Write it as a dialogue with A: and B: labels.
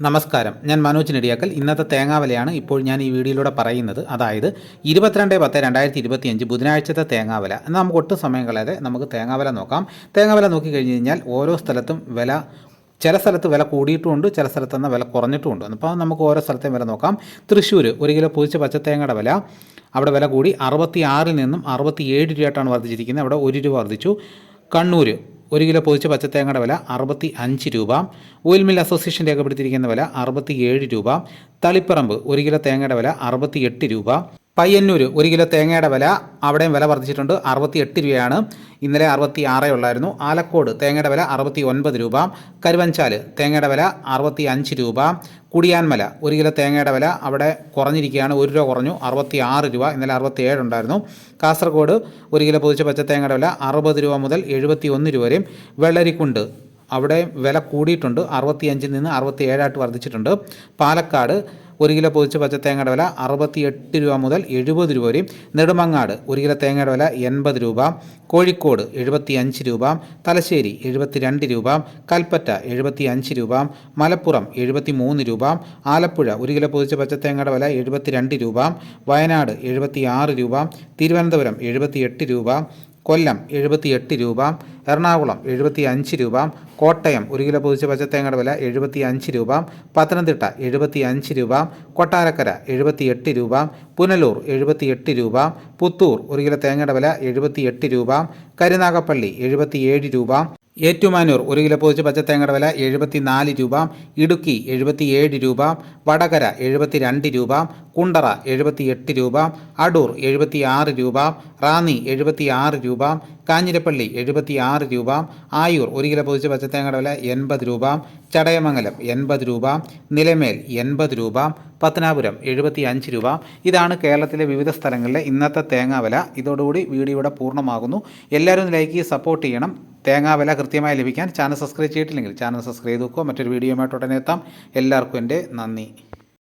A: നമസ്കാരം. ഞാൻ മനോജ് നെടിയാക്കൽ. ഇന്നത്തെ തേങ്ങാവലയാണ് ഇപ്പോൾ ഞാൻ ഈ വീഡിയോയിലൂടെ പറയുന്നത്. അതായത് ഇരുപത്തിരണ്ട് പത്ത് രണ്ടായിരത്തി ഇരുപത്തിയഞ്ച് ബുധനാഴ്ചത്തെ തേങ്ങാവല. എന്നാൽ നമുക്ക് ഒട്ടും സമയം കളയാതെ നമുക്ക് തേങ്ങാവല നോക്കാം. തേങ്ങാവല നോക്കി കഴിഞ്ഞ് കഴിഞ്ഞാൽ ഓരോ സ്ഥലത്തും വില ചില സ്ഥലത്ത് വില കൂടിയിട്ടുമുണ്ട് ചില സ്ഥലത്ത് എന്നാൽ വില കുറഞ്ഞിട്ടുമുണ്ട്. അപ്പോൾ നമുക്ക് ഓരോ സ്ഥലത്തെയും വില നോക്കാം. തൃശ്ശൂർ ഒരു കിലോ പൊതിച്ച പച്ചത്തേങ്ങയുടെ വില അവിടെ വില കൂടി അറുപത്തി ആറിൽ നിന്നും അറുപത്തി ഏഴ് രൂപയായിട്ടാണ് വർദ്ധിച്ചിരിക്കുന്നത്. അവിടെ ഒരു രൂപ വർദ്ധിച്ചു. കണ്ണൂർ ഒരു കിലോ പൊതിച്ച പച്ചത്തേങ്ങയുടെ വില അറുപത്തി അഞ്ച് രൂപ. ഓയിൽ മിൽ അസോസിയേഷൻ രേഖപ്പെടുത്തിയിരിക്കുന്ന വില അറുപത്തി ഏഴ് രൂപ. തളിപ്പറമ്പ് ഒരു കിലോ തേങ്ങയുടെ വില അറുപത്തി എട്ട് രൂപ. പയ്യന്നൂർ ഒരു കിലോ തേങ്ങയുടെ വില അവിടെയും വില വർദ്ധിച്ചിട്ടുണ്ട്. അറുപത്തി എട്ട് രൂപയാണ്. ഇന്നലെ അറുപത്തി ആറേ ഉള്ളായിരുന്നു. ആലക്കോട് തേങ്ങയുടെ വില അറുപത്തി ഒൻപത് രൂപ. കരുവഞ്ചാൽ തേങ്ങയുടെ വില അറുപത്തി അഞ്ച് രൂപ. കുടിയാൻമല ഒരു കിലോ തേങ്ങയുടെ വില അവിടെ കുറഞ്ഞിരിക്കുകയാണ്. ഒരു രൂപ കുറഞ്ഞു. അറുപത്തി ആറ് രൂപ. ഇന്നലെ അറുപത്തി ഏഴ് ഉണ്ടായിരുന്നു. കാസർഗോഡ് ഒരു കിലോ പൊതിച്ച പച്ച തേങ്ങയുടെ വില അറുപത് രൂപ മുതൽ എഴുപത്തി ഒന്ന് രൂപ വരെയും. വെള്ളരിക്കുണ്ട് അവിടെ വില കൂടിയിട്ടുണ്ട്. അറുപത്തിയഞ്ചിൽ നിന്ന് അറുപത്തി ഏഴായിട്ട് വർദ്ധിച്ചിട്ടുണ്ട്. പാലക്കാട് ഒരു കിലോ പൊതിച്ച പച്ച തേങ്ങയുടെ വില അറുപത്തി എട്ട് രൂപ മുതൽ എഴുപത് രൂപ വരെയും. നെടുമങ്ങാട് ഒരു കിലോ തേങ്ങയുടെ വില എൺപത് രൂപ. കോഴിക്കോട് എഴുപത്തി അഞ്ച് രൂപ. തലശ്ശേരി എഴുപത്തി രണ്ട് രൂപ. കൽപ്പറ്റ എഴുപത്തി അഞ്ച് രൂപ. മലപ്പുറം എഴുപത്തി മൂന്ന് രൂപ. ആലപ്പുഴ ഒരു കിലോ പൊതിച്ച പച്ച തേങ്ങയുടെ വില എഴുപത്തി രണ്ട് രൂപ. വയനാട് എഴുപത്തി ആറ് രൂപ. തിരുവനന്തപുരം എഴുപത്തി എട്ട് രൂപ. കൊല്ലം എഴുപത്തിയെട്ട് രൂപ എറണാകുളം എഴുപത്തി അഞ്ച് രൂപ കോട്ടയം ഒരു കിലോ പൊതിച്ച പച്ചത്തേങ്ങയുടെ വില എഴുപത്തി അഞ്ച് രൂപ പത്തനംതിട്ട എഴുപത്തി അഞ്ച് രൂപ കൊട്ടാരക്കര എഴുപത്തി എട്ട് രൂപ പുനലൂർ എഴുപത്തി എട്ട് രൂപ പുത്തൂർ ഒരു കിലോ തേങ്ങയുടെ വില എഴുപത്തി എട്ട് രൂപ കരുനാഗപ്പള്ളി എഴുപത്തി ഏഴ് രൂപ ഏറ്റുമാനൂർ ഒരു കിലോ പൊതിച്ച പച്ചത്തേങ്ങയുടെ വില എഴുപത്തി നാല് രൂപ ഇടുക്കി എഴുപത്തി ഏഴ് രൂപ വടകര എഴുപത്തി രണ്ട് രൂപ കുണ്ടറ എഴുപത്തി എട്ട് രൂപ അടൂർ എഴുപത്തി ആറ് രൂപ റാന്നി എഴുപത്തി ആറ് രൂപ കാഞ്ഞിരപ്പള്ളി എഴുപത്തി ആറ് രൂപ ആയൂർ ഒരു കിലോ പൊതിച്ച പച്ചത്തേങ്ങയുടെ വില എൺപത് രൂപ ചടയമംഗലം എൺപത് രൂപ നിലമേൽ എൺപത് രൂപ പത്തനാപുരം എഴുപത്തി അഞ്ച് രൂപ. ഇതാണ് കേരളത്തിലെ വിവിധ സ്ഥലങ്ങളിലെ ഇന്നത്തെ തേങ്ങാവില ഇതോടുകൂടി വീഡിയോ ഇവിടെ പൂർണമാകുന്നു. എല്ലാവരും ലൈക്ക് സപ്പോർട്ട് ചെയ്യണം. തേങ്ങാവില കൃത്യമായി ലഭിക്കാൻ ചാനൽ സബ്സ്ക്രൈബ് ചെയ്തിട്ടില്ലെങ്കിൽ ചാനൽ സബ്സ്ക്രൈബ് ചെയ്ത് വെക്കുക. മറ്റൊരു വീഡിയോയുമായിട്ട് ഉടനെ എത്താം. എല്ലാവർക്കും എന്റെ നന്ദി.